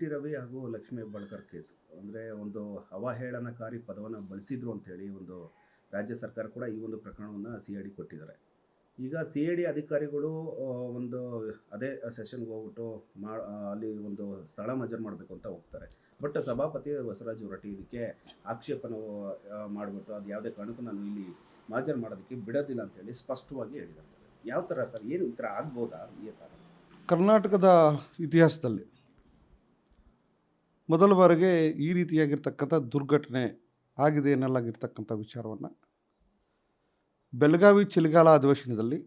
T Ravi ಹಾಗೂ Lakshmi Hebbalkar case. ಅಂದರೆ ಒಂದು ಅವಹೇಳನಕಾರಿ ಪದವನ್ನು ಬಳಸಿದ್ರು ಅಂತೇಳಿ ಒಂದು ರಾಜ್ಯ ಸರ್ಕಾರ ಕೂಡ ಈ ಒಂದು ಪ್ರಕರಣವನ್ನು ಸಿ ಐ ಡಿ ಕೊಟ್ಟಿದ್ದಾರೆ. ಈಗ ಸಿ ಐ ಡಿ ಅಧಿಕಾರಿಗಳು ಒಂದು ಅದೇ ಸೆಷನ್ಗೆ ಹೋಗ್ಬಿಟ್ಟು ಮಾ ಅಲ್ಲಿ ಒಂದು ಸ್ಥಳ ಮಜರ್ ಮಾಡಬೇಕು ಅಂತ ಹೋಗ್ತಾರೆ. ಬಟ್ ಸಭಾಪತಿ ಬಸವರಾಜ್ ಹೊರಟಿ ಇದಕ್ಕೆ ಆಕ್ಷೇಪನ ಮಾಡಿಬಿಟ್ಟು ಅದು ಯಾವುದೇ ಕಾರಣಕ್ಕೂ ನಾನು ಇಲ್ಲಿ ಮಾಜರ್ ಮಾಡೋದಕ್ಕೆ ಬಿಡೋದಿಲ್ಲ ಅಂತೇಳಿ ಸ್ಪಷ್ಟವಾಗಿ ಹೇಳಿದ್ದಾರೆ ಯಾವ ಥರ ಸರ್? ಏನು ಈ ಥರ ಆಗ್ಬೋದಾ? ಈ ಥರ ಕರ್ನಾಟಕದ ಇತಿಹಾಸದಲ್ಲಿ ಮೊದಲ ಬಾರಿಗೆ ಈ ರೀತಿಯಾಗಿರ್ತಕ್ಕಂಥ ದುರ್ಘಟನೆ ಆಗಿದೆ ಎನ್ನಲಾಗಿರ್ತಕ್ಕಂಥ ವಿಚಾರವನ್ನು ಬೆಳಗಾವಿ ಚಳಿಗಾಲ ಅಧಿವೇಶನದಲ್ಲಿ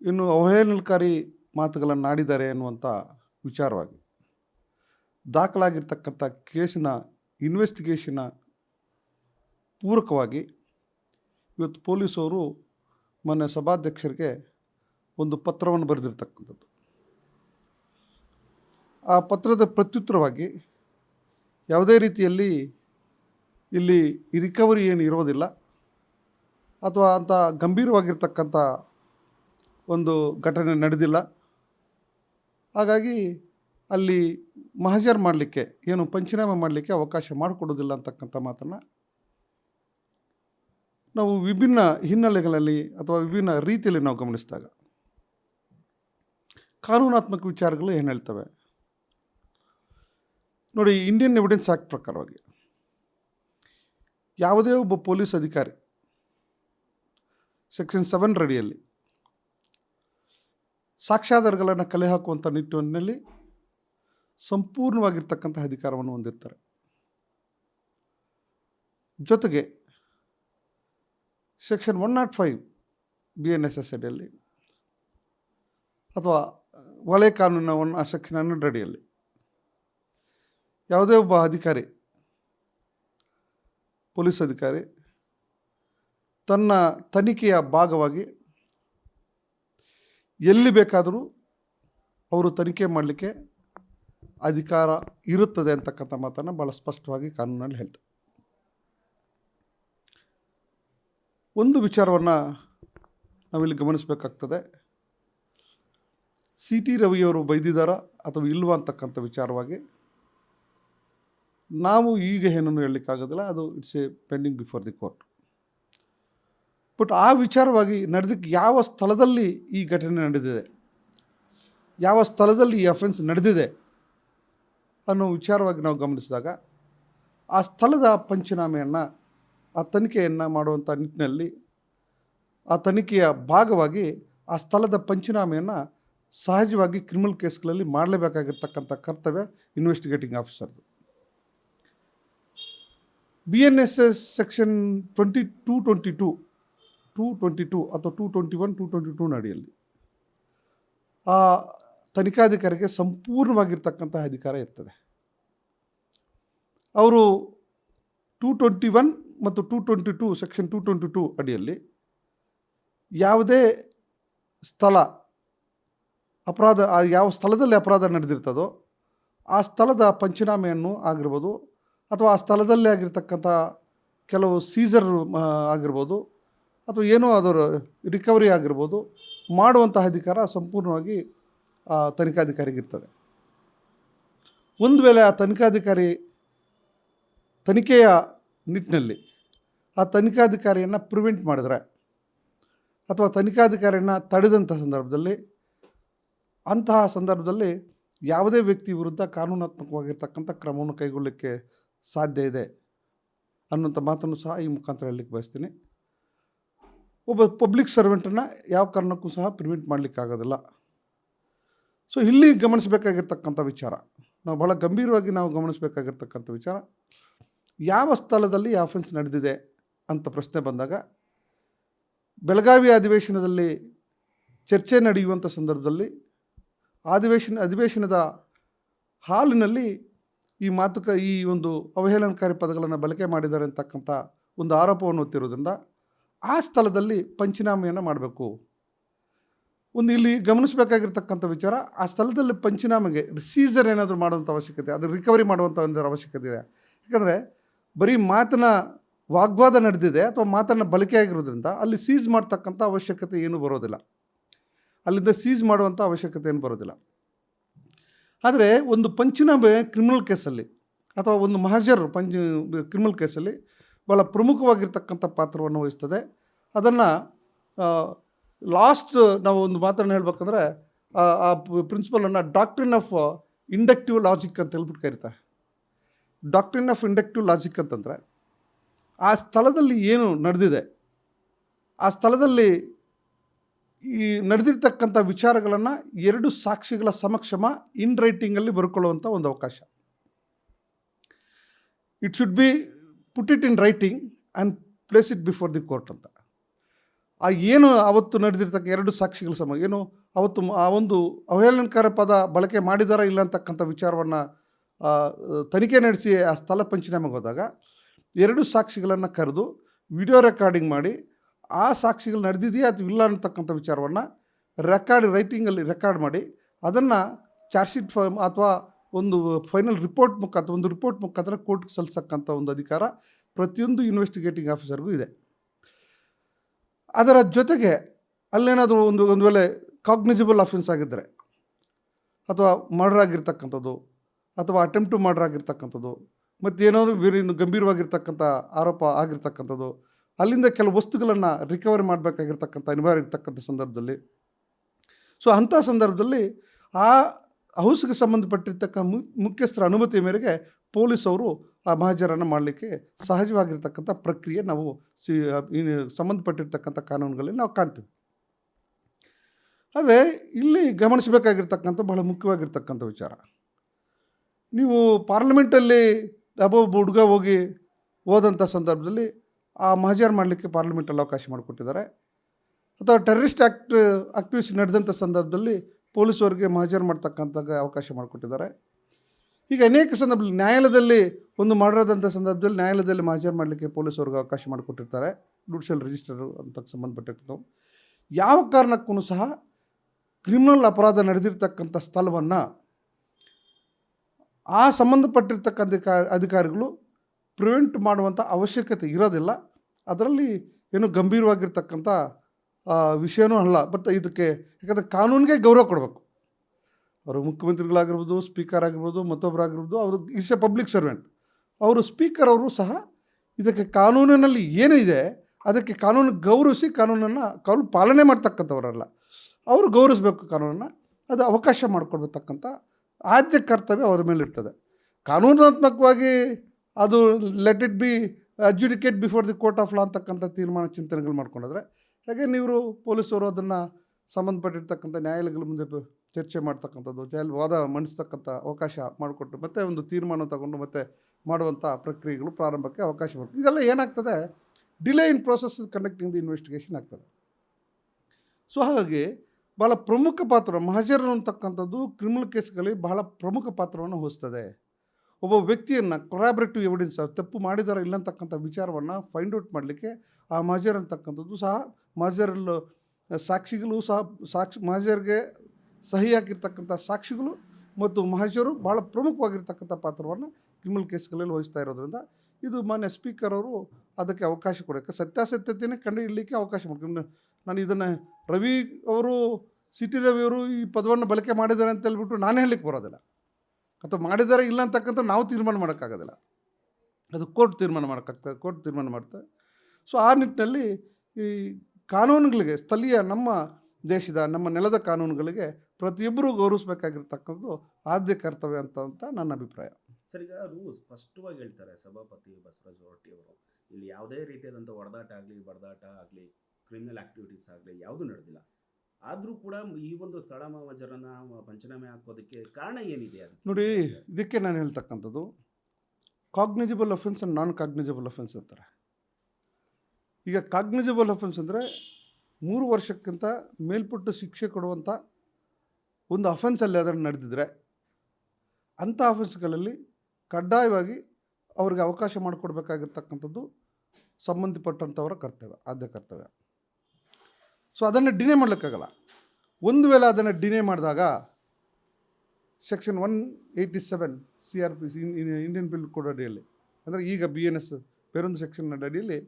ಇನ್ನು ಅವಹೇಳನಕಾರಿ ಮಾತುಗಳನ್ನು ಆಡಿದ್ದಾರೆ ಎನ್ನುವಂಥ ವಿಚಾರವಾಗಿ ದಾಖಲಾಗಿರ್ತಕ್ಕಂಥ ಕೇಸಿನ ಇನ್ವೆಸ್ಟಿಗೇಷನ ಪೂರಕವಾಗಿ ಇವತ್ತು ಪೊಲೀಸವರು ಮೊನ್ನೆ ಸಭಾಧ್ಯಕ್ಷರಿಗೆ ಒಂದು ಪತ್ರವನ್ನು ಬರೆದಿರ್ತಕ್ಕಂಥದ್ದು. ಆ ಪತ್ರದ ಪ್ರತ್ಯುತ್ತರವಾಗಿ ಯಾವುದೇ ರೀತಿಯಲ್ಲಿ ಇಲ್ಲಿ ರಿಕವರಿ ಏನು ಇರೋದಿಲ್ಲ ಅಥವಾ ಅಂಥ ಗಂಭೀರವಾಗಿರ್ತಕ್ಕಂಥ ಒಂದು ಘಟನೆ ನಡೆದಿಲ್ಲ. ಹಾಗಾಗಿ ಅಲ್ಲಿ ಮಹಜರ್ ಮಾಡಲಿಕ್ಕೆ, ಏನು ಪಂಚನಾಮ ಮಾಡಲಿಕ್ಕೆ ಅವಕಾಶ ಮಾಡಿಕೊಡೋದಿಲ್ಲ ಅಂತಕ್ಕಂಥ ಮಾತನ್ನು ನಾವು ವಿಭಿನ್ನ ಹಿನ್ನೆಲೆಗಳಲ್ಲಿ ಅಥವಾ ವಿಭಿನ್ನ ರೀತಿಯಲ್ಲಿ ನಾವು ಗಮನಿಸಿದಾಗ ಕಾನೂನಾತ್ಮಕ ವಿಚಾರಗಳು ಏನು ಹೇಳ್ತವೆ? ನೋಡಿ ಇಂಡಿಯನ್ ಎವಿಡೆನ್ಸ್ ಆ್ಯಕ್ಟ್ ಪ್ರಕಾರವಾಗಿ. ಯಾವುದೇ ಒಬ್ಬ ಪೊಲೀಸ್ ಅಧಿಕಾರಿ ಸೆಕ್ಷನ್ ಸೆವೆನ್ ರಡಿಯಲ್ಲಿ ಸಾಕ್ಷ್ಯಾಧಾರಗಳನ್ನು ಕಲೆ ಹಾಕುವಂಥ ನಿಟ್ಟಿನಲ್ಲಿ ಸಂಪೂರ್ಣವಾಗಿರ್ತಕ್ಕಂಥ ಅಧಿಕಾರವನ್ನು ಹೊಂದಿರ್ತಾರೆ. ಜೊತೆಗೆ section one naught five B N S S ಅಡಿಯಲ್ಲಿ ಅಥವಾ ವಲಯ ಕಾನೂನಿನ ಒನ್ ಸೆಕ್ಷನ್ ಹನ್ನೆರಡು ಅಡಿಯಲ್ಲಿ ಯಾವುದೇ ಒಬ್ಬ ಅಧಿಕಾರಿ, ಪೊಲೀಸ್ ಅಧಿಕಾರಿ, ತನ್ನ ತನಿಖೆಯ ಭಾಗವಾಗಿ ಎಲ್ಲಿ ಬೇಕಾದರೂ ಅವರು ತನಿಖೆ ಮಾಡಲಿಕ್ಕೆ ಅಧಿಕಾರ ಇರುತ್ತದೆ ಅಂತಕ್ಕಂಥ ಮಾತನ್ನು ಭಾಳ ಸ್ಪಷ್ಟವಾಗಿ ಕಾನೂನಲ್ಲಿ ಹೇಳ್ತಾರೆ. ಒಂದು ವಿಚಾರವನ್ನು ನಾವಿಲ್ಲಿ ಗಮನಿಸಬೇಕಾಗ್ತದೆ. ಸಿ ಟಿ ರವಿಯವರು ಬೈದಿದ್ದಾರಾ ಅಥವಾ ಇಲ್ವಾ ಅಂತಕ್ಕಂಥ ವಿಚಾರವಾಗಿ ನಾವು ಈಗ ಏನನ್ನು ಹೇಳಲಿಕ್ಕಾಗೋದಿಲ್ಲ, ಅದು it's a pending before the court but ಆ ವಿಚಾರವಾಗಿ ನಡೆದಕ್ಕೆ ಯಾವ ಸ್ಥಳದಲ್ಲಿ ಈ ಘಟನೆ ನಡೆದಿದೆ, ಯಾವ ಸ್ಥಳದಲ್ಲಿ ಈ ಅಫೆನ್ಸ್ ನಡೆದಿದೆ ಅನ್ನೋ ವಿಚಾರವಾಗಿ ನಾವು ಗಮನಿಸಿದಾಗ, ಆ ಸ್ಥಳದ ಪಂಚನಾಮೆಯನ್ನು, ಆ ತನಿಖೆಯನ್ನು ಮಾಡುವಂಥ ನಿಟ್ಟಿನಲ್ಲಿ ಆ ತನಿಖೆಯ ಭಾಗವಾಗಿ ಆ ಸ್ಥಳದ ಪಂಚನಾಮೆಯನ್ನು ಸಹಜವಾಗಿ ಕ್ರಿಮಿನಲ್ ಕೇಸ್ಗಳಲ್ಲಿ ಮಾಡಲೇಬೇಕಾಗಿರ್ತಕ್ಕಂಥ ಕರ್ತವ್ಯ investigating ಆಫೀಸರ್ದು B N S S section twenty two twenty two two twenty two ಅಥವಾ two twenty one two twenty two ಅಡಿಯಲ್ಲಿ ಆ ತನಿಖಾಧಿಕಾರಿಗೆ ಸಂಪೂರ್ಣವಾಗಿರ್ತಕ್ಕಂತಹ ಅಧಿಕಾರ ಇರ್ತದೆ. ಅವರು ಟೂ ಟ್ವೆಂಟಿ ಒನ್ ಮತ್ತು two twenty two section two twenty two ಅಡಿಯಲ್ಲಿ ಯಾವುದೇ ಸ್ಥಳ ಅಪರಾಧ ಯಾವ ಸ್ಥಳದಲ್ಲಿ ಅಪರಾಧ ನಡೆದಿರ್ತದೋ ಆ ಸ್ಥಳದ ಪಂಚನಾಮೆಯನ್ನು ಆಗಿರ್ಬೋದು ಅಥವಾ ಆ ಸ್ಥಳದಲ್ಲೇ ಆಗಿರ್ತಕ್ಕಂಥ ಕೆಲವು ಸೀಸರ್ ಆಗಿರ್ಬೋದು ಅಥವಾ ಏನೋ ಅದರ ರಿಕವರಿ ಆಗಿರ್ಬೋದು ಮಾಡುವಂತಹ ಅಧಿಕಾರ ಸಂಪೂರ್ಣವಾಗಿ, ಆ ತನಿಖಾಧಿಕಾರಿಗಿರ್ತದೆ ಒಂದು ವೇಳೆ ಆ ತನಿಖಾಧಿಕಾರಿ ತನಿಖೆಯ ನಿಟ್ಟಿನಲ್ಲಿ ಆ ತನಿಖಾಧಿಕಾರಿಯನ್ನು ಪ್ರಿವೆಂಟ್ ಮಾಡಿದರೆ ಅಥವಾ ತನಿಖಾಧಿಕಾರಿಯನ್ನು ತಡೆದಂಥ ಸಂದರ್ಭದಲ್ಲಿ, ಅಂತಹ ಸಂದರ್ಭದಲ್ಲಿ ಯಾವುದೇ ವ್ಯಕ್ತಿ ವಿರುದ್ಧ ಕಾನೂನಾತ್ಮಕವಾಗಿರ್ತಕ್ಕಂಥ ಕ್ರಮವನ್ನು ಕೈಗೊಳ್ಳಲಿಕ್ಕೆ ಸಾಧ್ಯ ಇದೆ ಅನ್ನೋಂಥ ಮಾತನ್ನು ಸಹ ಈ ಮುಖಾಂತರ ಹೇಳಲಿಕ್ಕೆ ಬಯಸ್ತೀನಿ. ಒಬ್ಬ ಪಬ್ಲಿಕ್ ಸರ್ವೆಂಟನ್ನು ಯಾವ ಕಾರಣಕ್ಕೂ ಸಹ ಪ್ರಿವೆಂಟ್ ಮಾಡಲಿಕ್ಕಾಗೋದಿಲ್ಲ. ಸೊ ಇಲ್ಲಿ ಗಮನಿಸಬೇಕಾಗಿರ್ತಕ್ಕಂಥ ವಿಚಾರ, ನಾವು ಬಹಳ ಗಂಭೀರವಾಗಿ ನಾವು ಗಮನಿಸಬೇಕಾಗಿರ್ತಕ್ಕಂಥ ವಿಚಾರ, ಯಾವ ಸ್ಥಳದಲ್ಲಿ ಆಫೆನ್ಸ್ ನಡೆದಿದೆ ಅಂತ ಪ್ರಶ್ನೆ ಬಂದಾಗ, ಬೆಳಗಾವಿ ಅಧಿವೇಶನದಲ್ಲಿ ಚರ್ಚೆ ನಡೆಯುವಂಥ ಸಂದರ್ಭದಲ್ಲಿ, ಅಧಿವೇಶನ, ಅಧಿವೇಶನದ ಹಾಲಿನಲ್ಲಿ ಈ ಮಾತುಕ ಈ ಒಂದು ಅವಹೇಳನಕಾರಿ ಪದಗಳನ್ನು ಬಳಕೆ ಮಾಡಿದ್ದಾರೆ ಅಂತಕ್ಕಂಥ ಒಂದು ಆರೋಪವನ್ನು ಹೊತ್ತಿರೋದ್ರಿಂದ ಆ ಸ್ಥಳದಲ್ಲಿ ಪಂಚನಾಮೆಯನ್ನು ಮಾಡಬೇಕು. ಒಂದು ಇಲ್ಲಿ ಗಮನಿಸಬೇಕಾಗಿರ್ತಕ್ಕಂಥ ವಿಚಾರ, ಆ ಸ್ಥಳದಲ್ಲಿ ಪಂಚನಾಮೆಗೆ ಸೀಸರ್ ಏನಾದರೂ ಮಾಡುವಂಥ ಅವಶ್ಯಕತೆ ಅದು ರಿಕವರಿ ಮಾಡುವಂಥ ಒಂದು ಅವಶ್ಯಕತೆ ಇದೆ. ಯಾಕಂದರೆ ಬರೀ ಮಾತನ್ನ ವಾಗ್ವಾದ ನಡೆದಿದೆ ಅಥವಾ ಮಾತನ್ನು ಬಳಕೆಯಾಗಿರೋದ್ರಿಂದ ಅಲ್ಲಿ ಸೀಸ್ ಮಾಡ್ತಕ್ಕಂಥ ಅವಶ್ಯಕತೆ ಏನೂ ಬರೋದಿಲ್ಲ. ಅಲ್ಲಿಂದ ಸೀಸ್ ಮಾಡುವಂಥ ಅವಶ್ಯಕತೆ ಏನು ಬರೋದಿಲ್ಲ. ಆದರೆ ಒಂದು ಪಂಚನಾಮೆ ಕ್ರಿಮಿನಲ್ ಕೇಸಲ್ಲಿ ಅಥವಾ ಒಂದು ಮಹಜರ್ ಪಂಚ ಕ್ರಿಮಿನಲ್ ಕೇಸಲ್ಲಿ ಭಾಳ ಪ್ರಮುಖವಾಗಿರ್ತಕ್ಕಂಥ ಪಾತ್ರವನ್ನು ವಹಿಸ್ತದೆ. ಅದನ್ನು ಲಾಸ್ಟ್ ನಾವು ಒಂದು ಮಾತನ್ನು ಹೇಳ್ಬೇಕಂದ್ರೆ, ಆ- ಆ ಪ್ರಿನ್ಸಿಪಲನ್ನು ಡಾಕ್ಟ್ರಿನ್ ಆಫ್ ಇಂಡಕ್ಟಿವ್ ಲಾಜಿಕ್ ಅಂತ ಹೇಳ್ಬಿಟ್ಟು ಕರೀತಾರೆ. ಡಾಕ್ಟ್ರಿನ್ ಆಫ್ ಇಂಡಕ್ಟಿವ್ ಲಾಜಿಕ್ ಅಂತಂದರೆ, ಆ ಸ್ಥಳದಲ್ಲಿ ಏನು ನಡೆದಿದೆ, ಆ ಸ್ಥಳದಲ್ಲಿ ಈ ನಡೆದಿರ್ತಕ್ಕಂಥ ವಿಚಾರಗಳನ್ನು ಎರಡು ಸಾಕ್ಷಿಗಳ ಸಮಕ್ಷಮ ಇನ್ ರೈಟಿಂಗಲ್ಲಿ ಬರ್ಕೊಳ್ಳುವಂಥ ಒಂದು ಅವಕಾಶ. It should be put it in writing and place it before the court ಅಂತ. ಆ ಏನು ಅವತ್ತು ನಡೆದಿರ್ತಕ್ಕ ಎರಡು ಸಾಕ್ಷಿಗಳ ಸಮ, ಏನು ಅವತ್ತು ಆ ಒಂದು ಅವಹೇಳನಕಾರ ಪದ ಬಳಕೆ ಮಾಡಿದಾರ ಇಲ್ಲ ಅಂತಕ್ಕಂಥ ವಿಚಾರವನ್ನು ತನಿಖೆ ನಡೆಸಿ ಆ ಸ್ಥಳ ಪಂಚನಾಮೆಗೆ ಹೋದಾಗ ಎರಡು ಸಾಕ್ಷಿಗಳನ್ನು ಕರೆದು ವಿಡಿಯೋ ರೆಕಾರ್ಡಿಂಗ್ ಮಾಡಿ ಆ ಸಾಕ್ಷಿಗಳು ನಡೆದಿದೆಯಾ ಅಥವಾ ಇಲ್ಲ ಅನ್ನತಕ್ಕಂಥ ವಿಚಾರವನ್ನು ರೆಕಾರ್ಡ್ ರೈಟಿಂಗಲ್ಲಿ ರೆಕಾರ್ಡ್ ಮಾಡಿ, ಅದನ್ನು ಚಾರ್ಜ್ ಶೀಟ್ ಫಾರ್ಮ್ ಅಥವಾ ಒಂದು ಫೈನಲ್ ರಿಪೋರ್ಟ್ ಮುಖಾಂತರ, ಒಂದು ರಿಪೋರ್ಟ್ ಮುಖಾಂತರ ಕೋರ್ಟ್ಗೆ ಸಲ್ಲಿಸಕ್ಕಂಥ ಒಂದು ಅಧಿಕಾರ ಪ್ರತಿಯೊಂದು ಇನ್ವೆಸ್ಟಿಗೇಟಿಂಗ್ ಆಫೀಸರ್ಗೂ ಇದೆ. ಅದರ ಜೊತೆಗೆ ಅಲ್ಲೇನಾದರೂ ಒಂದು ಒಂದು ವೇಳೆ ಕಾಗ್ನಿಜಿಬಲ್ ಆಫೆನ್ಸ್ ಆಗಿದ್ದರೆ ಅಥವಾ ಮರ್ಡರ್ ಆಗಿರ್ತಕ್ಕಂಥದ್ದು, ಅಥವಾ ಅಟೆಂಪ್ಟು ಮರ್ಡರ್ ಆಗಿರ್ತಕ್ಕಂಥದ್ದು, ಮತ್ತೇನಾದರೂ ಬೇರೆ ಇನ್ನು ಗಂಭೀರವಾಗಿರ್ತಕ್ಕಂಥ ಆರೋಪ ಆಗಿರ್ತಕ್ಕಂಥದ್ದು ಅಲ್ಲಿಂದ ಕೆಲವು ವಸ್ತುಗಳನ್ನು ರಿಕವರಿ ಮಾಡಬೇಕಾಗಿರ್ತಕ್ಕಂಥ ಅನಿವಾರ್ಯ ಇರ್ತಕ್ಕಂಥ ಸಂದರ್ಭದಲ್ಲಿ. ಸೊ ಅಂಥ ಸಂದರ್ಭದಲ್ಲಿ ಆ ಹೌಸ್ಗೆ ಸಂಬಂಧಪಟ್ಟಿರ್ತಕ್ಕ ಮುಖ್ಯಸ್ಥರ ಅನುಮತಿ ಮೇರೆಗೆ ಪೊಲೀಸವರು ಆ ಮಹಾಜರನ್ನು ಮಾಡಲಿಕ್ಕೆ ಸಹಜವಾಗಿರ್ತಕ್ಕಂಥ ಪ್ರಕ್ರಿಯೆ ನಾವು ಸಿ ಸಂಬಂಧಪಟ್ಟಿರ್ತಕ್ಕಂಥ ಕಾನೂನುಗಳಲ್ಲಿ ನಾವು ಕಾಣ್ತೀವಿ. ಆದರೆ ಇಲ್ಲಿ ಗಮನಿಸಬೇಕಾಗಿರ್ತಕ್ಕಂಥ ಬಹಳ ಮುಖ್ಯವಾಗಿರ್ತಕ್ಕಂಥ ವಿಚಾರ. ನೀವು ಪಾರ್ಲಿಮೆಂಟಲ್ಲಿ ಒಬ್ಬೊಬ್ಬ ಹುಡುಗ ಹೋಗಿ ಹೋದಂಥ ಸಂದರ್ಭದಲ್ಲಿ ಆ ಮಹಜರ್ ಮಾಡಲಿಕ್ಕೆ ಪಾರ್ಲಿಮೆಂಟಲ್ಲಿ ಅವಕಾಶ ಮಾಡಿಕೊಟ್ಟಿದ್ದಾರೆ. ಅಥವಾ ಟೆರರಿಸ್ಟ್ ಆ್ಯಕ್ಟ್ ಆಕ್ಟಿವಿಸ್ಟ್ ನಡೆದಂಥ ಸಂದರ್ಭದಲ್ಲಿ ಪೊಲೀಸವರಿಗೆ ಮಹಜರ್ ಮಾಡ್ತಕ್ಕಂಥ ಅವಕಾಶ ಮಾಡಿಕೊಟ್ಟಿದ್ದಾರೆ. ಈಗ ಅನೇಕ ಸಂದರ್ಭದಲ್ಲಿ ನ್ಯಾಯಾಲಯದಲ್ಲಿ ಒಂದು ಮಾಡಿರೋದಂಥ ಸಂದರ್ಭದಲ್ಲಿ ನ್ಯಾಯಾಲಯದಲ್ಲಿ ಮಹಜರ್ ಮಾಡಲಿಕ್ಕೆ ಪೊಲೀಸವ್ರಿಗೆ ಅವಕಾಶ ಮಾಡಿಕೊಟ್ಟಿರ್ತಾರೆ. ಜುಡಿಷಿಯಲ್ ರಿಜಿಸ್ಟರ್ ಅಂತ ಸಂಬಂಧಪಟ್ಟಿರ್ತವೆ ಯಾವ ಕಾರಣಕ್ಕೂ ಸಹ ಕ್ರಿಮಿನಲ್ ಅಪರಾಧ ನಡೆದಿರ್ತಕ್ಕಂಥ ಸ್ಥಳವನ್ನು ಆ ಸಂಬಂಧಪಟ್ಟಿರ್ತಕ್ಕಂಥ ಅಧಿಕಾ- ಅಧಿಕಾರಿಗಳು ಪ್ರಿವೆಂಟ್ ಮಾಡುವಂಥ ಅವಶ್ಯಕತೆ ಇರೋದಿಲ್ಲ. ಅದರಲ್ಲಿ ಏನು ಗಂಭೀರವಾಗಿರ್ತಕ್ಕಂಥ ವಿಷಯನೂ ಅಲ್ಲ. ಬಟ್ ಇದಕ್ಕೆ, ಯಾಕಂದರೆ ಕಾನೂನಿಗೆ ಗೌರವ ಕೊಡಬೇಕು. ಅವರು ಮುಖ್ಯಮಂತ್ರಿಗಳಾಗಿರ್ಬೋದು, ಸ್ಪೀಕರ್ ಆಗಿರ್ಬೋದು ಮತ್ತೊಬ್ಬರಾಗಿರ್ಬೋದು ಅವರು ಈಸ್ ಎ ಪಬ್ಲಿಕ್ ಸರ್ವೆಂಟ್ ಅವರು ಸ್ಪೀಕರ್ ಅವರು ಸಹ ಇದಕ್ಕೆ ಕಾನೂನಿನಲ್ಲಿ ಏನಿದೆ, ಅದಕ್ಕೆ ಕಾನೂನು ಗೌರವಿಸಿ ಕಾನೂನನ್ನು ಕಾನೂನು ಪಾಲನೆ ಮಾಡ್ತಕ್ಕಂಥವರಲ್ಲ. ಅವರು ಗೌರವಿಸಬೇಕು ಕಾನೂನನ್ನು, ಅದು ಅವಕಾಶ ಮಾಡಿಕೊಡ್ಬೇಕಂತ ಆದ್ಯ ಕರ್ತವ್ಯ ಅವರ ಮೇಲೆ ಇರ್ತದೆ ಕಾನೂನಾತ್ಮಕವಾಗಿ ಅದು let it be adjudicate before the court of law ಅಂತಕ್ಕಂಥ ತೀರ್ಮಾನ ಚಿಂತನೆಗಳು ಮಾಡ್ಕೊಂಡಿದ್ರೆ, ಹಾಗೆ ನೀವು ಪೊಲೀಸರು ಅದನ್ನು ಸಂಬಂಧಪಟ್ಟಿರ್ತಕ್ಕಂಥ ನ್ಯಾಯಾಲಯಗಳ ಮುಂದೆ ಚರ್ಚೆ ಮಾಡ್ತಕ್ಕಂಥದ್ದು, ಜೈಲ್ ವಾದ ಮಂಡಿಸ್ತಕ್ಕಂಥ ಅವಕಾಶ ಮಾಡಿಕೊಟ್ಟು ಮತ್ತೆ ಒಂದು ತೀರ್ಮಾನ ತಗೊಂಡು ಮತ್ತೆ ಮಾಡುವಂಥ ಪ್ರಕ್ರಿಯೆಗಳು ಪ್ರಾರಂಭಕ್ಕೆ ಅವಕಾಶ ಬರುತ್ತೆ. ಇದೆಲ್ಲ ಏನಾಗ್ತದೆ delay in process conducting the investigation ಆಗ್ತದೆ. ಸೊ ಹಾಗಾಗಿ ಭಾಳ ಪ್ರಮುಖ ಪಾತ್ರ, ಮಹಜರ್ ಅಂತಕ್ಕಂಥದ್ದು ಕ್ರಿಮಿನಲ್ ಕೇಸ್ಗಳಲ್ಲಿ ಬಹಳ ಪ್ರಮುಖ ಪಾತ್ರವನ್ನು ವಹಿಸ್ತದೆ. ಒಬ್ಬ ವ್ಯಕ್ತಿಯನ್ನು ಕೊರಾಬ್ರೇಟಿವ್ ಎವಿಡೆನ್ಸ್ ತಪ್ಪು ಮಾಡಿದಾರ ಇಲ್ಲ ಅಂತಕ್ಕಂಥ ವಿಚಾರವನ್ನು ಫೈಂಡ್ ಔಟ್ ಮಾಡಲಿಕ್ಕೆ ಆ ಮಾಜರ್ ಅಂತಕ್ಕಂಥದ್ದು ಸಹ ಮಹಜರಲ್ಲೂ ಸಾಕ್ಷಿಗಳು ಸಹ ಸಾಕ್ಷಿ ಮಹಜರ್ಗೆ ಸಹಿ ಹಾಕಿರ್ತಕ್ಕಂಥ ಸಾಕ್ಷಿಗಳು ಮತ್ತು ಮಹಾಜರು ಭಾಳ ಪ್ರಮುಖವಾಗಿರ್ತಕ್ಕಂಥ ಪಾತ್ರವನ್ನು ಕ್ರಿಮಿನಲ್ ಕೇಸ್ಗಳಲ್ಲಿ ವಹಿಸ್ತಾ ಇರೋದ್ರಿಂದ ಇದು ಮಾನ್ಯ ಸ್ಪೀಕರ್ ಅವರು ಅದಕ್ಕೆ ಅವಕಾಶ ಕೊಡೋಕ್ಕೆ ಸತ್ಯಾಸತ್ಯತೆಯೇ ಕಂಡು ಹಿಡಲಿಕ್ಕೆ ಅವಕಾಶ ಮಾಡ್ಕೊಂಡು ನಾನು ಇದನ್ನು ರವಿ ಅವರು ಸಿ ಟಿ ರವಿಯವರು ಈ ಪದವನ್ನು ಬಳಕೆ ಮಾಡಿದ್ದಾರೆ ಅಂತ ಹೇಳ್ಬಿಟ್ಟು ನಾನೇ ಹೇಳಲಿಕ್ಕೆ ಬರೋದಿಲ್ಲ. ಅಥವಾ ಮಾಡಿದ್ದಾರೆ ಇಲ್ಲ ಅಂತಕ್ಕಂಥ ನಾವು ತೀರ್ಮಾನ ಮಾಡೋಕ್ಕಾಗೋದಿಲ್ಲ. ಅದು ಕೋರ್ಟ್ ತೀರ್ಮಾನ ಮಾಡೋಕ್ಕಾಗ್ತದೆ, ಕೋರ್ಟ್ ತೀರ್ಮಾನ ಮಾಡ್ತಾರೆ ಸೊ ಆ ನಿಟ್ಟಿನಲ್ಲಿ ಈ ಕಾನೂನುಗಳಿಗೆ, ಸ್ಥಳೀಯ ನಮ್ಮ ದೇಶದ, ನಮ್ಮ ನೆಲದ ಕಾನೂನುಗಳಿಗೆ ಪ್ರತಿಯೊಬ್ಬರೂ ಗೌರವಿಸಬೇಕಾಗಿರ್ತಕ್ಕಂಥದ್ದು ಆದ್ಯ ಕರ್ತವ್ಯ ಅಂತ ನನ್ನ ಅಭಿಪ್ರಾಯ. ಸರ್, ಈಗ ಅದು ಸ್ಪಷ್ಟವಾಗಿ ಹೇಳ್ತಾರೆ ಸಭಾಪತಿ ಬಸವರಾಜ ಹೊರಟಿಯವರು ಇಲ್ಲಿ ಯಾವುದೇ ರೀತಿಯಾದಂಥ ಹೊಡೆದಾಟ ಆಗಲಿ, ಬಡದಾಟ ಆಗಲಿ ಕ್ರಿಮಿನಲ್ ಆಕ್ಟಿವಿಟೀಸ್ ಆಗಲಿ, ಯಾವುದೂ ನಡೆದಿಲ್ಲ. ಆದರೂ ಕೂಡ ಈ ಒಂದು ಸ್ಥಳ ಮಹಜರನ್ನ ಪಂಚನಾಮೆ ಹಾಕೋದಕ್ಕೆ ಕಾರಣ ಏನಿದೆ ನೋಡಿ, ಇದಕ್ಕೆ ನಾನು ಹೇಳ್ತಕ್ಕಂಥದ್ದು cognizable offence and non cognizable offence ಅಂತಾರೆ. ಈಗ ಕಾಗ್ನಿಜಿಬಲ್ ಅಫೆನ್ಸ್ ಅಂದರೆ ಮೂರು ವರ್ಷಕ್ಕಿಂತ ಮೇಲ್ಪಟ್ಟು ಶಿಕ್ಷೆ ಕೊಡುವಂಥ ಒಂದು ಅಫೆನ್ಸಲ್ಲಿ ಅದನ್ನು ನಡೆದಿದ್ರೆ, ಅಂಥ ಅಫೆನ್ಸ್ಗಳಲ್ಲಿ ಕಡ್ಡಾಯವಾಗಿ ಅವ್ರಿಗೆ ಅವಕಾಶ ಮಾಡಿಕೊಡ್ಬೇಕಾಗಿರ್ತಕ್ಕಂಥದ್ದು ಸಂಬಂಧಪಟ್ಟಂಥವರ ಕರ್ತವ್ಯ, ಆದ್ಯ ಕರ್ತವ್ಯ. ಸೊ ಅದನ್ನು ಡಿನೇ ಮಾಡಲಿಕ್ಕಾಗಲ್ಲ. ಒಂದು ವೇಳೆ ಅದನ್ನು ಡಿನೇ ಮಾಡಿದಾಗ section one eighty seven C R P C Indian bill code ಅಡಿಯಲ್ಲಿ, ಅಂದರೆ ಈಗ ಬಿ ಎನ್ ಎಸ್ ಬೇರೊಂದು ಸೆಕ್ಷನ್ ಅಡಿಯಲ್ಲಿ,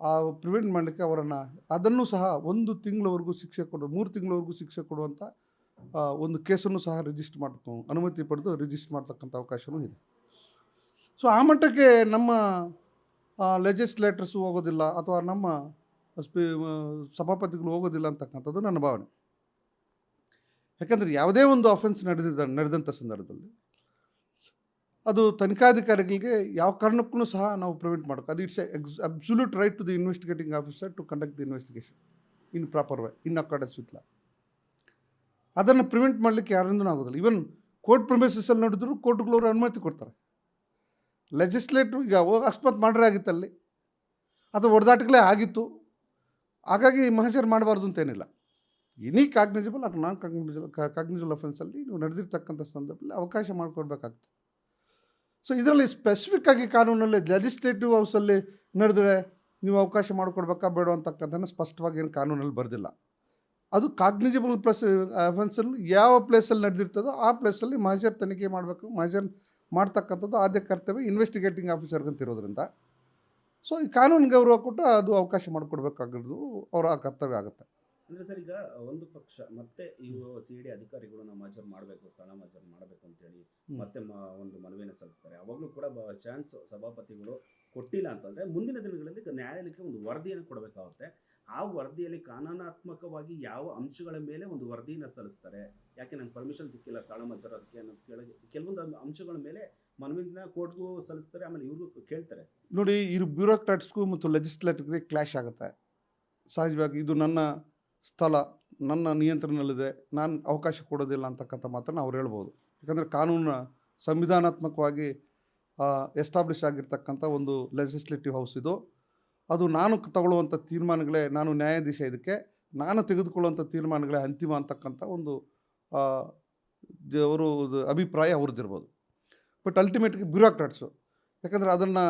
ಆ ಪ್ರಿವೆಂಟ್ ಮಾಡಲಿಕ್ಕೆ ಅವರನ್ನು, ಅದನ್ನು ಸಹ ಒಂದು ತಿಂಗಳವರೆಗೂ ಶಿಕ್ಷೆ ಕೊಡೋ, ಮೂರು ತಿಂಗಳವರೆಗೂ ಶಿಕ್ಷೆ ಕೊಡುವಂಥ ಒಂದು ಕೇಸನ್ನು ಸಹ ರಿಜಿಸ್ಟರ್ ಮಾಡ್ಕೊ ಅನುಮತಿ ಪಡೆದು ರಿಜಿಸ್ಟರ್ ಮಾಡ್ತಕ್ಕಂಥ ಅವಕಾಶವೂ ಇದೆ. ಸೊ ಆ ಮಟ್ಟಕ್ಕೆ ನಮ್ಮ ಲೆಜಿಸ್ಲೇಟರ್ಸು ಹೋಗೋದಿಲ್ಲ, ಅಥವಾ ನಮ್ಮ ಸ್ಪೀ ಸಭಾಪತಿಗಳು ಹೋಗೋದಿಲ್ಲ ಅಂತಕ್ಕಂಥದ್ದು ನನ್ನ ಭಾವನೆ. ಯಾಕಂದರೆ ಯಾವುದೇ ಒಂದು ಅಫೆನ್ಸ್ ನಡೆದಿದ್ದ, ನಡೆದಂಥ ಸಂದರ್ಭದಲ್ಲಿ ಅದು ತನಿಖಾಧಿಕಾರಿಗಳಿಗೆ ಯಾವ ಕಾರಣಕ್ಕೂ ಸಹ ನಾವು ಪ್ರಿವೆಂಟ್ ಮಾಡೋಕೆ ಅದು it's ex absolute right to the investigating officer to conduct the investigation in proper way in accordance with law ಅದನ್ನು ಪ್ರಿವೆಂಟ್ ಮಾಡಲಿಕ್ಕೆ ಯಾರಿಂದನೂ ಆಗೋದಿಲ್ಲ. ಈವನ್ ಕೋರ್ಟ್ ಪ್ರೊಮೆಸಸ್ಸಲ್ಲಿ ನಡೆದ್ರು ಕೋರ್ಟ್ಗಳವರು ಅನುಮತಿ ಕೊಡ್ತಾರೆ. ಲೆಜಿಸ್ಲೇಟಿವ್ ಈಗ ಅಕಸ್ಮಾತ್ ಮಾಡ್ರೆ ಆಗಿತ್ತಲ್ಲಿ ಅದು ಹೊಡೆದಾಟಗಳೇ ಆಗಿತ್ತು ಹಾಗಾಗಿ ಮಹಜರ್ ಮಾಡಬಾರ್ದು ಅಂತೇನಿಲ್ಲ. ಎನಿ ಕಾಗ್ನಿಜಬಲ್ ಅಥವಾ ನಾನ್ ಕಾಗ್ನಿಜಬಲ್ ಕಾಗ್ನಿಜಬಲ್ ಅಫೆನ್ಸಲ್ಲಿ ನೀವು ನಡೆದಿರ್ತಕ್ಕಂಥ ಸಂದರ್ಭದಲ್ಲಿ ಅವಕಾಶ ಮಾಡಿಕೊಡ್ಬೇಕಾಗ್ತದೆ. ಸೊ ಇದರಲ್ಲಿ ಸ್ಪೆಸಿಫಿಕ್ ಆಗಿ ಕಾನೂನಲ್ಲಿ ಲೆಜಿಸ್ಲೇಟಿವ್ ಹೌಸಲ್ಲಿ ನಡೆದರೆ ನೀವು ಅವಕಾಶ ಮಾಡಿಕೊಡ್ಬೇಕಾ ಬೇಡ ಅಂತಕ್ಕಂಥದ್ದನ್ನು ಸ್ಪಷ್ಟವಾಗಿ ಏನು ಕಾನೂನಲ್ಲಿ ಬರೆದಿಲ್ಲ. ಅದು ಕಾಗ್ನಿಜಬಲ್ ಪ್ಲಸ್ ಅಫೆನ್ಸಲ್ಲಿ ಯಾವ ಪ್ಲೇಸಲ್ಲಿ ನಡೆದಿರ್ತದೋ ಆ ಪ್ಲೇಸಲ್ಲಿ ಮಹಜರ್ ತನಿಖೆ ಮಾಡಬೇಕು, ಮಹಜರ್ ಮಾಡ್ತಕ್ಕಂಥದ್ದು ಆದ್ಯ ಕರ್ತವ್ಯ ಇನ್ವೆಸ್ಟಿಗೇಟಿಂಗ್ ಆಫೀಸರ್ಗಂತಿರೋದ್ರಿಂದ ಸೊ ಈ ಕಾನೂನು ಗೌರವ ಕೊಟ್ಟು ಅದು ಅವಕಾಶ ಮಾಡಿಕೊಡ್ಬೇಕಾಗಿರೋದು ಅವರ ಕರ್ತವ್ಯ ಆಗುತ್ತೆ. ಅಂದ್ರೆ ಸರ್ ಈಗ ಒಂದು ಪಕ್ಷ ಮತ್ತೆ ಇವು ಸಿ ಡಿ ಅಧಿಕಾರಿಗಳು ಮಾಜರ್ ಮಾಡಬೇಕು ಸ್ಥಳ ಮಾಜರ್ ಮಾಡಬೇಕು ಅಂತ ಹೇಳಿ ಮತ್ತೆ ಒಂದು ಮನವಿಯನ್ನು ಸಲ್ಲಿಸ್ತಾರೆ. ಅವಾಗಲೂ ಕೂಡ ಚಾನ್ಸ್ ಸಭಾಪತಿಗಳು ಕೊಟ್ಟಿಲ್ಲ ಅಂತಂದ್ರೆ ಮುಂದಿನ ದಿನಗಳಲ್ಲಿ ನ್ಯಾಯಾಲಯಕ್ಕೆ ಒಂದು ವರದಿಯನ್ನು ಕೊಡಬೇಕಾಗುತ್ತೆ. ಆ ವರದಿಯಲ್ಲಿ ಕಾನೂನಾತ್ಮಕವಾಗಿ ಯಾವ ಅಂಶಗಳ ಮೇಲೆ ಒಂದು ವರದಿಯನ್ನು ಸಲ್ಲಿಸ್ತಾರೆ? ಯಾಕೆ ನಂಗೆ ಪರ್ಮಿಷನ್ ಸಿಕ್ಕಿಲ್ಲ ಸ್ಥಳ ಮಾಜರ್ ಅದಕ್ಕೆ ಅನ್ನೋದು ಕೆಳಗೆ ಕೆಲವೊಂದು ಅಂಶಗಳ ಮೇಲೆ ಮನವಿನ ಕೋರ್ಟ್ಗೂ ಸಲ್ಲಿಸ್ತಾರೆ, ಆಮೇಲೆ ಇವರು ಕೇಳ್ತಾರೆ. ನೋಡಿ ಇವರು ಬ್ಯೂರೋಕ್ರಾಟ್ಸ್ಗೂ ಮತ್ತು ಲೆಜಿಸ್ಲೇಟಿವ್ಗೆ ಕ್ಲಾಶ್ ಆಗುತ್ತೆ. ಸಹಜವಾಗಿ ಇದು ನನ್ನ ಸ್ಥಳ, ನನ್ನ ನಿಯಂತ್ರಣದಲ್ಲಿದೆ, ನಾನು ಅವಕಾಶ ಕೊಡೋದಿಲ್ಲ ಅಂತಕ್ಕಂಥ ಮಾತನ್ನು ಅವ್ರು ಹೇಳ್ಬೋದು. ಯಾಕಂದರೆ ಕಾನೂನು ಸಂವಿಧಾನಾತ್ಮಕವಾಗಿ ಎಸ್ಟಾಬ್ಲಿಷ್ ಆಗಿರ್ತಕ್ಕಂಥ ಒಂದು ಲೆಜಿಸ್ಲೇಟಿವ್ ಹೌಸ್ ಇದು. ಅದು ನಾನು ತಗೊಳ್ಳುವಂಥ ತೀರ್ಮಾನಗಳೇ, ನಾನು ನ್ಯಾಯಾಧೀಶ ಇದಕ್ಕೆ, ನಾನು ತೆಗೆದುಕೊಳ್ಳುವಂಥ ತೀರ್ಮಾನಗಳೇ ಅಂತಿಮ ಅಂತಕ್ಕಂಥ ಒಂದು ಅವರು ಅಭಿಪ್ರಾಯ ಅವ್ರದ್ದಿರ್ಬೋದು. ಬಟ್ ಅಲ್ಟಿಮೇಟ್ಗೆ ಬ್ಯೂರೋಕ್ರಾಟ್ಸು ಯಾಕಂದರೆ ಅದನ್ನು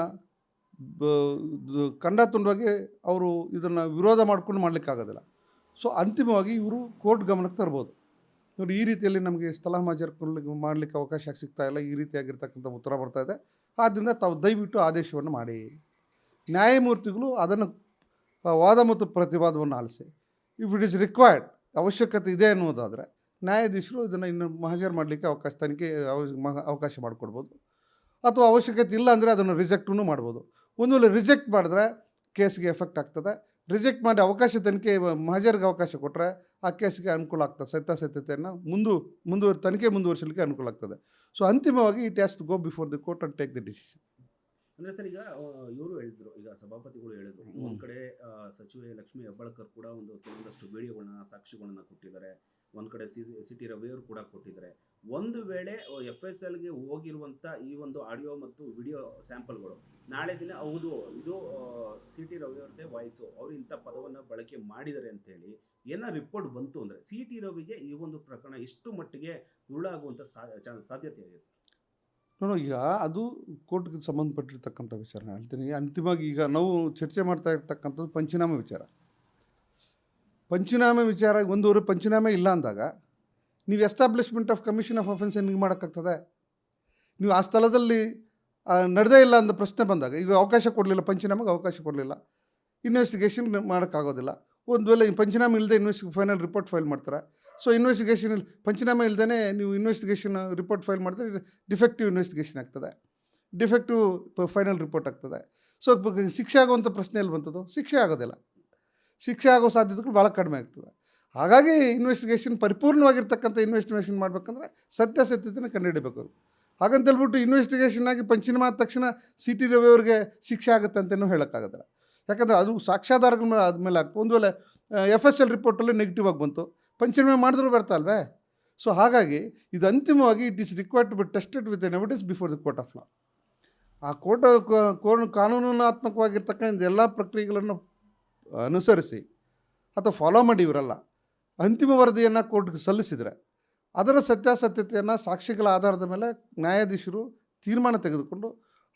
ಕಂಡ ತುಂಡವಾಗಿ ಅವರು ಇದನ್ನು ವಿರೋಧ ಮಾಡಿಕೊಂಡು ಮಾಡಲಿಕ್ಕಾಗೋದಿಲ್ಲ. ಸೊ ಅಂತಿಮವಾಗಿ ಇವರು ಕೋರ್ಟ್ ಗಮನಕ್ಕೆ ತರ್ಬೋದು. ನೋಡಿ, ಈ ರೀತಿಯಲ್ಲಿ ನಮಗೆ ಸ್ಥಳ ಮಾಜರ್ ಕೊಡ್ಲಿಕ್ಕೆ ಮಾಡಲಿಕ್ಕೆ ಅವಕಾಶ ಸಿಗ್ತಾ ಇಲ್ಲ. ಈ ರೀತಿಯಾಗಿರ್ತಕ್ಕಂಥ ಉತ್ತರ ಬರ್ತಾ ಇದೆ. ಆದ್ದರಿಂದ ತಾವು ದಯವಿಟ್ಟು ಆದೇಶವನ್ನು ಮಾಡಿ. ನ್ಯಾಯಮೂರ್ತಿಗಳು ಅದನ್ನು, ವಾದ ಮತ್ತು ಪ್ರತಿವಾದವನ್ನು ಆಲಿಸಿ. ಇಫ್ ಇಟ್ ಇಸ್ ರಿಕ್ವೈರ್ಡ್ ಅವಶ್ಯಕತೆ ಇದೆ ಅನ್ನೋದಾದರೆ ನ್ಯಾಯಾಧೀಶರು ಇದನ್ನು ಇನ್ನು ಹಾಜರು ಮಾಡಲಿಕ್ಕೆ ಅವಕಾಶ ತನಿಖೆ ಅವಕಾಶ ಮಾಡಿಕೊಡ್ಬೋದು. ಅಥವಾ ಅವಶ್ಯಕತೆ ಇಲ್ಲ ಅಂದರೆ ಅದನ್ನು ರಿಜೆಕ್ಟೂ ಮಾಡ್ಬೋದು. ಒಂದು ವೇಳೆ ರಿಜೆಕ್ಟ್ ಮಾಡಿದ್ರೆ ಕೇಸ್ಗೆ ಎಫೆಕ್ಟ್ ಆಗ್ತದೆ. ರಿಜೆಕ್ಟ್ ಮಾಡಿ ಅವಕಾಶ ತನಿಖೆ ಮಹಜರ್ಗೆ ಅವಕಾಶ ಕೊಟ್ಟರೆ ಆ ಕೇಸ್ಗೆ ಅನುಕೂಲ ಆಗ್ತದೆ. ಸತ್ಯಾಸತ್ಯತೆಯನ್ನು ಮುಂದು ಮುಂದುವರ್ ತನಿಖೆ ಮುಂದುವರಿಸಲಿಕ್ಕೆ ಅನುಕೂಲ ಆಗ್ತದೆ. ಸೊ ಅಂತಿಮವಾಗಿ it has to go before the court and take the decision ಅಂದರೆ ಸರ್ ಈಗ ಇವರು ಹೇಳಿದ್ರು ಈಗ ಸಭಾಪತಿಗಳು ಹೇಳಿದ್ರು. ಒಂದು ಕಡೆ ಸಚಿವೆ ಲಕ್ಷ್ಮಿ ಹೆಬ್ಬಾಳ್ಕರ್ ಕೂಡ ಒಂದು ಕೆಲವೊಂದಷ್ಟು ವಿಡಿಯೋಗಳನ್ನ ಸಾಕ್ಷಿಗಳನ್ನ ಕೊಟ್ಟಿದ್ದಾರೆ. ಒಂದ್ ಕಡೆ ಸಿ ಸಿ ಟಿ ರವಿಯವರು ಕೂಡ ಕೊಟ್ಟಿದ್ದಾರೆ. ಒಂದು ವೇಳೆ ಎಫ್ ಎಸ್ ಎಲ್ಗೆ ಹೋಗಿರುವಂತ ಈ ಒಂದು ಆಡಿಯೋ ಮತ್ತು ವಿಡಿಯೋ ಸ್ಯಾಂಪಲ್ಗಳು, ನಾಳೆ ದಿನ ಹೌದು, ಇದು ಸಿ ಟಿ ರವಿಯವ್ರದ್ದೇ ವಾಯ್ಸು. ಅವರು ಇಂಥ ಪದವನ್ನ ಬಳಕೆ ಮಾಡಿದ್ದಾರೆ ಅಂತ ಹೇಳಿ ಏನೋ ರಿಪೋರ್ಟ್ ಬಂತು ಅಂದ್ರೆ ಸಿ ಟಿ ರವಿಗೆ ಈ ಒಂದು ಪ್ರಕರಣ ಎಷ್ಟು ಮಟ್ಟಿಗೆ ಚಾ- ಸಾಧ್ಯತೆ ಇದೆ. ಈಗ ಅದು ಕೋರ್ಟ್ಗೆ ಸಂಬಂಧಪಟ್ಟಿರ್ತಕ್ಕಂಥ ವಿಚಾರ ಹೇಳ್ತೀನಿ. ಅಂತಿಮವಾಗಿ ಈಗ ನಾವು ಚರ್ಚೆ ಮಾಡ್ತಾ ಇರ್ತಕ್ಕಂಥದ್ದು ಪಂಚನಾಮ ವಿಚಾರ. ಪಂಚನಾಮ ವಿಚಾರ ಒಂದೂವರೆ ಪಂಚನಾಮೆ ಇಲ್ಲ ಅಂದಾಗ ನೀವು establishment of commission of offence ಹೆಂಗೆ ಮಾಡೋಕ್ಕಾಗ್ತದೆ? ನೀವು ಆ ಸ್ಥಳದಲ್ಲಿ ನಡೆದೇ ಇಲ್ಲ ಅಂತ ಪ್ರಶ್ನೆ ಬಂದಾಗ, ಈಗ ಅವಕಾಶ ಕೊಡಲಿಲ್ಲ, ಪಂಚನಾಮಗೆ ಅವಕಾಶ ಕೊಡಲಿಲ್ಲ ಇನ್ವೆಸ್ಟಿಗೇಷನ್ ಮಾಡೋಕ್ಕಾಗೋದಿಲ್ಲ. ಒಂದು ವೇಳೆ ಪಂಚನಾಮ ಇಲ್ಲದೆ ಇನ್ವೆಸ್ಟಿ ಫೈನಲ್ ರಿಪೋರ್ಟ್ ಫೈಲ್ ಮಾಡ್ತಾರೆ? ಸೊ ಇನ್ವೆಸ್ಟಿಗೇಷನ್ ಪಂಚನಾಮೆ ಇಲ್ಲದೇ ನೀವು ಇನ್ವೆಸ್ಟಿಗೇಷನ್ ರಿಪೋರ್ಟ್ ಫೈಲ್ ಮಾಡಿದ್ರೆ ಡಿಫೆಕ್ಟಿವ್ ಇನ್ವೆಸ್ಟಿಗೇಷನ್ ಆಗ್ತದೆ. ಡಿಫೆಕ್ಟಿವ್ ಫೈನಲ್ ರಿಪೋರ್ಟ್ ಆಗ್ತದೆ. ಸೊ ಶಿಕ್ಷೆ ಆಗುವಂಥ ಪ್ರಶ್ನೆ ಎಲ್ಲಿ ಬಂತದ್ದು ಶಿಕ್ಷೆ ಆಗೋದಿಲ್ಲ. ಶಿಕ್ಷೆ ಆಗೋ ಸಾಧ್ಯತೆಗಳು ಭಾಳ ಕಡಿಮೆ ಆಗ್ತದೆ. ಹಾಗಾಗಿ ಇನ್ವೆಸ್ಟಿಗೇಷನ್ ಪರಿಪೂರ್ಣವಾಗಿರ್ತಕ್ಕಂಥ ಇನ್ವೆಸ್ಟಿಗೇಷನ್ ಮಾಡಬೇಕಂದ್ರೆ ಸತ್ಯಾಸತ್ಯತೆನ ಕಂಡುಹಿಡಬೇಕು ಹಾಗಂತ ಹೇಳ್ಬಿಟ್ಟು ಇನ್ವೆಸ್ಟಿಗೇಷನ್ ಆಗಿ ಪಂಚನಾಮ ಆದ ತಕ್ಷಣ ಸಿ ಟಿ ಅವರಿಗೆ ಶಿಕ್ಷೆ ಆಗುತ್ತೆ ಅಂತಲೂ ಹೇಳೋಕ್ಕಾಗಲ್ಲ. ಯಾಕಂದರೆ ಅದು ಸಾಕ್ಷ್ಯಾಧಾರಗಳ ಮೇಲೆ ಆದಮೇಲೆ ಆಗ್ತದೆ. ಒಂದು ವೇಳೆ ಎಫ್ ಎಸ್ ಎಲ್ ರಿಪೋರ್ಟಲ್ಲಿ ನೆಗೆಟಿವ್ ಆಗಿ ಬಂತು, ಪಂಚನಾಮ ಮಾಡಿದ್ರು ಬರ್ತಾ ಅಲ್ವೇ? ಸೊ ಹಾಗಾಗಿ ಇದು ಅಂತಿಮವಾಗಿ it is required to be tested with an evidence before the court of law ಆ ಕೋರ್ಟ್ ಕೋರ್ ಕಾನೂನಾತ್ಮಕವಾಗಿರ್ತಕ್ಕಂಥ ಎಲ್ಲ ಪ್ರಕ್ರಿಯೆಗಳನ್ನು ಅನುಸರಿಸಿ ಅಥವಾ ಫಾಲೋ ಮಾಡಿ ಇವರಲ್ಲ ಅಂತಿಮ ವರದಿಯನ್ನು ಕೋರ್ಟ್ಗೆ ಸಲ್ಲಿಸಿದರೆ ಅದರ ಸತ್ಯಾಸತ್ಯತೆಯನ್ನು ಸಾಕ್ಷಿಗಳ ಆಧಾರದ ಮೇಲೆ ನ್ಯಾಯಾಧೀಶರು ತೀರ್ಮಾನ ತೆಗೆದುಕೊಂಡು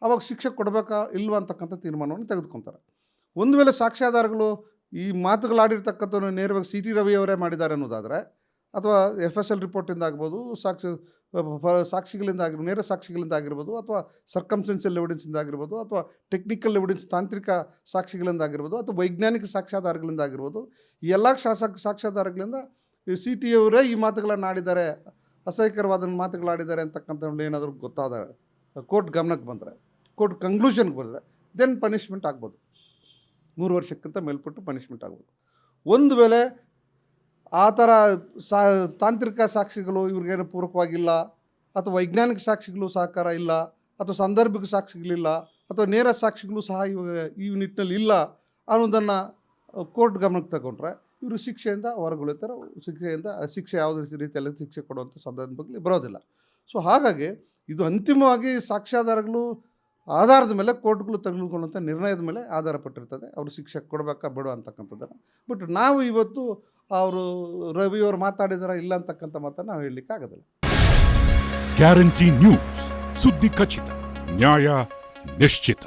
ಅವಾಗ ಶಿಕ್ಷೆ ಕೊಡಬೇಕಾ ಇಲ್ವಾ ಅಂತಕ್ಕಂಥ ತೀರ್ಮಾನವನ್ನು ತೆಗೆದುಕೊತಾರೆ. ಒಂದು ವೇಳೆ ಸಾಕ್ಷ್ಯಾಧಾರಗಳು ಈ ಮಾತುಗಳಾಡಿರ್ತಕ್ಕಂಥವನ್ನು ನೇರವಾಗಿ ಸಿ ಟಿ ರವಿಯವರೇ ಮಾಡಿದ್ದಾರೆ ಅನ್ನೋದಾದರೆ ಅಥವಾ ಎಫ್ ಎಸ್ ಎಲ್ ರಿಪೋರ್ಟಿಂದ ಆಗ್ಬೋದು ಸಾಕ್ಷಿ ಸಾಕ್ಷಿಗಳಿಂದ ಆಗಿರ್ಬೋದು ನೇರ ಸಾಕ್ಷಿಗಳಿಂದ ಆಗಿರ್ಬೋದು ಅಥವಾ ಸರ್ಕಮ್ಸೆನ್ಸಿಯಲ್ ಎವಿಡೆನ್ಸಿಂದ ಆಗಿರ್ಬೋದು ಅಥವಾ ಟೆಕ್ನಿಕಲ್ ಎವಿಡೆನ್ಸ್ ತಾಂತ್ರಿಕ ಸಾಕ್ಷಿಗಳಿಂದ ಆಗಿರ್ಬೋದು ಅಥವಾ ವೈಜ್ಞಾನಿಕ ಸಾಕ್ಷ್ಯಾಧಾರಗಳಿಂದ ಆಗಿರ್ಬೋದು, ಈ ಎಲ್ಲ ಶಾಸಕ ಸಾಕ್ಷ್ಯಾಧಾರಗಳಿಂದ ಸಿ ಟಿ ಅವರೇ ಈ ಮಾತುಗಳನ್ನು ಆಡಿದ್ದಾರೆ, ಅಸಹ್ಯಕರವಾದ ಮಾತುಗಳಾಡಿದ್ದಾರೆ ಅಂತಕ್ಕಂಥ ಏನಾದರೂ ಗೊತ್ತಾದ, ಕೋರ್ಟ್ ಗಮನಕ್ಕೆ ಬಂದರೆ, ಕೋರ್ಟ್ ಕಂಕ್ಲೂಷನ್ಗೆ ಬಂದರೆ ದೆನ್ ಪನಿಷ್ಮೆಂಟ್ ಆಗ್ಬೋದು. ಮೂರು ವರ್ಷಕ್ಕಿಂತ ಮೇಲ್ಪಟ್ಟು ಪನಿಷ್ಮೆಂಟ್ ಆಗ್ಬೋದು. ಒಂದು ವೇಳೆ ಆ ಥರ ಸಾ ತಾಂತ್ರಿಕ ಸಾಕ್ಷಿಗಳು ಇವ್ರಿಗೇನು ಪೂರಕವಾಗಿಲ್ಲ ಅಥವಾ ವೈಜ್ಞಾನಿಕ ಸಾಕ್ಷಿಗಳು ಸಹಕಾರ ಇಲ್ಲ ಅಥವಾ ಸಾಂದರ್ಭಿಕ ಸಾಕ್ಷಿಗಳಿಲ್ಲ ಅಥವಾ ನೇರ ಸಾಕ್ಷಿಗಳು ಸಹ ಇವಾಗ ಈ ನಿಟ್ಟಿನಲ್ಲಿ ಇಲ್ಲ ಅನ್ನೋದನ್ನು ಕೋರ್ಟ್ ಗಮನಕ್ಕೆ ತಗೊಂಡ್ರೆ ಇವರು ಶಿಕ್ಷೆಯಿಂದ ಹೊರಗುಳಿತಾರೆ. ಶಿಕ್ಷೆಯಿಂದ, ಶಿಕ್ಷೆ ಯಾವುದೇ ರೀತಿಯಲ್ಲಿ ಶಿಕ್ಷೆ ಕೊಡುವಂಥ ಸಂದರ್ಭದಲ್ಲಿ ಬರೋದಿಲ್ಲ. ಸೊ, ಹಾಗಾಗಿ ಇದು ಅಂತಿಮವಾಗಿ ಸಾಕ್ಷ್ಯಾಧಾರಗಳು ಆಧಾರದ ಮೇಲೆ ಕೋರ್ಟ್ಗಳು ತೆಗೆದುಕೊಳ್ಳುವಂಥ ನಿರ್ಣಯದ ಮೇಲೆ ಆಧಾರ ಪಟ್ಟಿರ್ತದೆ ಅವರು ಶಿಕ್ಷೆ ಕೊಡಬೇಕಾ ಬೇಡ ಅಂತಕ್ಕಂಥದ್ದನ್ನು. ಬಟ್ ನಾವು ಇವತ್ತು ಅವರು ರವಿಯವರು ಮಾತಾಡಿದಾರ ಇಲ್ಲ ಅಂತಕ್ಕಂಥ ಮಾತನ್ನು ನಾವು ಹೇಳಲಿಕ್ಕೆ ಆಗೋದಿಲ್ಲ. ಗ್ಯಾರಂಟಿ ನ್ಯೂಸ್ ಸುದ್ದಿ ಖಚಿತ ನ್ಯಾಯ ನಿಶ್ಚಿತ